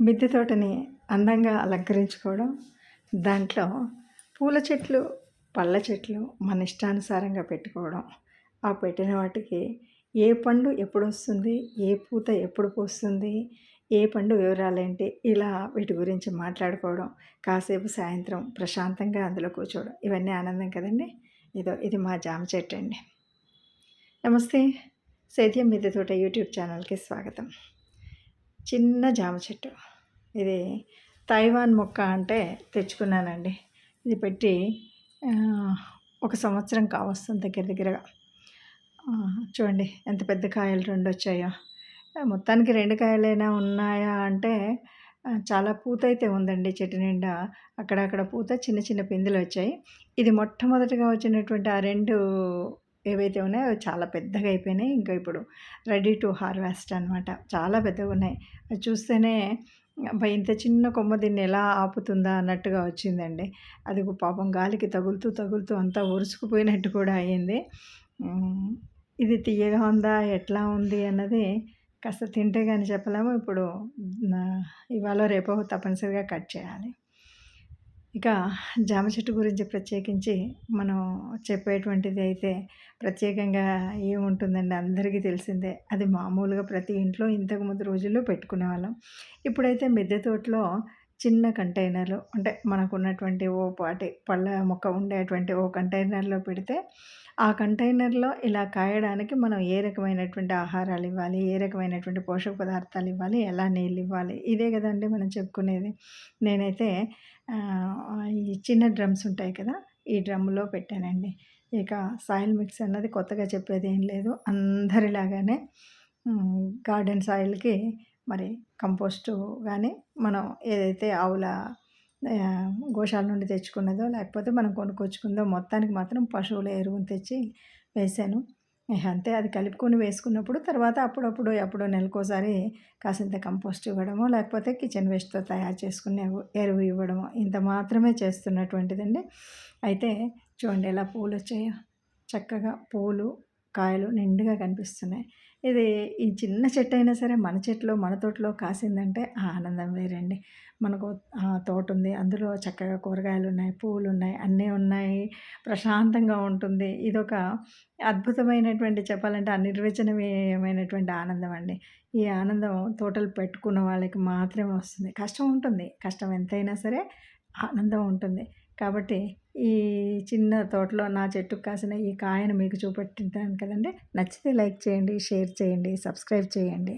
మిద్దె తోటని అందంగా అలంకరించుకోవడం దాంట్లో పూల చెట్లు పళ్ళ చెట్లు మన ఇష్టానుసారంగా పెట్టుకోవడం. ఆ పెట్టిన వాటికి ఏ పండు ఎప్పుడు వస్తుంది ఏ పూత ఎప్పుడు పూస్తుంది ఏ పండు వివరాలు ఏంటి ఇలా వీటి గురించి మాట్లాడుకోవడం కాసేపు సాయంత్రం ప్రశాంతంగా అందులో కూర్చోవడం. ఇవన్నీ ఆనందం కదండి? ఇదో ఇది మా జామ చెట్టు అండి. నమస్తే. సేద్యం మిద్దె తోట యూట్యూబ్ ఛానల్కి స్వాగతం. చిన్న జామ చెట్టు. ఇది తైవాన్ మొక్క అంటే తెచ్చుకున్నానండి. ఇది పెట్టి ఒక సంవత్సరం కావస్తుంది దగ్గర దగ్గరగా. చూడండి ఎంత పెద్ద కాయలు రెండు వచ్చాయో. మొత్తానికి రెండు కాయలైనా ఉన్నాయా అంటే చాలా పూత అయితే ఉందండి చెట్టు నిండా. అక్కడక్కడ పూత చిన్న చిన్న పిందులు వచ్చాయి. ఇది మొట్టమొదటిగా వచ్చినటువంటి ఆ రెండు ఏవైతే ఉన్నాయో అవి చాలా పెద్దగా అయిపోయినాయి. ఇంకా ఇప్పుడు రెడీ టు హార్వెస్ట్ అనమాట చాలా పెద్దగా ఉన్నాయి. అది చూస్తేనే ఇంత చిన్న కొమ్మ దీన్ని ఎలా ఆపుతుందా అన్నట్టుగా వచ్చిందండి. అది పాపం గాలికి తగులుతూ తగులుతూ అంతా ఒరుసుకుపోయినట్టు కూడా అయ్యింది ఇది తీయగా ఉందా? ఎట్లా ఉంది? అన్నది కాస్త తింటే కానీ చెప్పలేము. ఇప్పుడు ఇవాళ రేపో తప్పనిసరిగా కట్ చేయాలి. ఇక జామ చెట్టు గురించి ప్రత్యేకించి మనం చెప్పేటువంటిది అయితే ప్రత్యేకంగా ఏముంటుందండి? అందరికీ తెలిసిందే. అది మామూలుగా ప్రతి ఇంట్లో ఇంతకు ముందు రోజుల్లో పెట్టుకునే వాళ్ళం ఇప్పుడైతే మిద్దె తోటలో చిన్న కంటైనర్లు అంటే మనకు ఉన్నటువంటి ఓ పాటి పళ్ళ మొక్క ఉండేటువంటి ఓ కంటైనర్లో పెడితే ఆ కంటైనర్లో ఇలా కాయడానికి మనం ఏ రకమైనటువంటి ఆహారాలు ఇవ్వాలి ఏ రకమైనటువంటి పోషక పదార్థాలు ఇవ్వాలి ఎలా నీళ్ళు ఇవ్వాలి? ఇదే కదండి మనం చెప్పుకునేది. నేనైతే ఈ చిన్న డ్రమ్స్ ఉంటాయి కదా ఈ డ్రమ్లో పెట్టానండి. ఇక సాయిల్ మిక్స్ అన్నది కొత్తగా చెప్పేది ఏం లేదు. అందరిలాగానే గార్డెన్ సాయిల్కి మరి కంపోస్టు కానీ మనం ఏదైతే ఆవుల గోశాల నుండి తెచ్చుకున్నదో లేకపోతే మనం కొనుక్కొచ్చుకుందో మొత్తానికి మాత్రం పశువుల ఎరువును తెచ్చి వేసాను. అంతే అది కలుపుకొని వేసుకున్నప్పుడు తర్వాత అప్పుడప్పుడు ఎప్పుడో నెలకోసారి కాసింత కంపోస్ట్ ఇవ్వడమో లేకపోతే కిచెన్ వేస్ట్తో తయారు చేసుకునే ఎరువు ఇవ్వడమో ఇంత మాత్రమే చేస్తున్నటువంటిదండి. అయితే చూడండి ఎలా పూలు వచ్చాయో చక్కగా పూలు కాయలు నిండుగా కనిపిస్తున్నాయి. ఇది ఈ చిన్న చెట్టు అయినా సరే మన చెట్లో మన తోటలో కాసిందంటే ఆనందం వేరండి. మనకు తోట ఉంది అందులో చక్కగా కూరగాయలు ఉన్నాయి పువ్వులు ఉన్నాయి అన్నీ ఉన్నాయి. ప్రశాంతంగా ఉంటుంది. ఇదొక అద్భుతమైనటువంటి చెప్పాలంటే అనిర్వచనీయమైనటువంటి ఆనందం అండి. ఈ ఆనందం తోటలు పెట్టుకున్న వాళ్ళకి మాత్రమే వస్తుంది. కష్టం ఉంటుంది. కష్టం ఎంతైనా సరే ఆనందం ఉంటుంది. కాబట్టి ఈ చిన్న తోటలో నా చెట్టుకు కాసిన ఈ కాయను మీకు చూపెట్టింటాను కదండి. నచ్చితే లైక్ చేయండి షేర్ చేయండి సబ్స్క్రైబ్ చేయండి.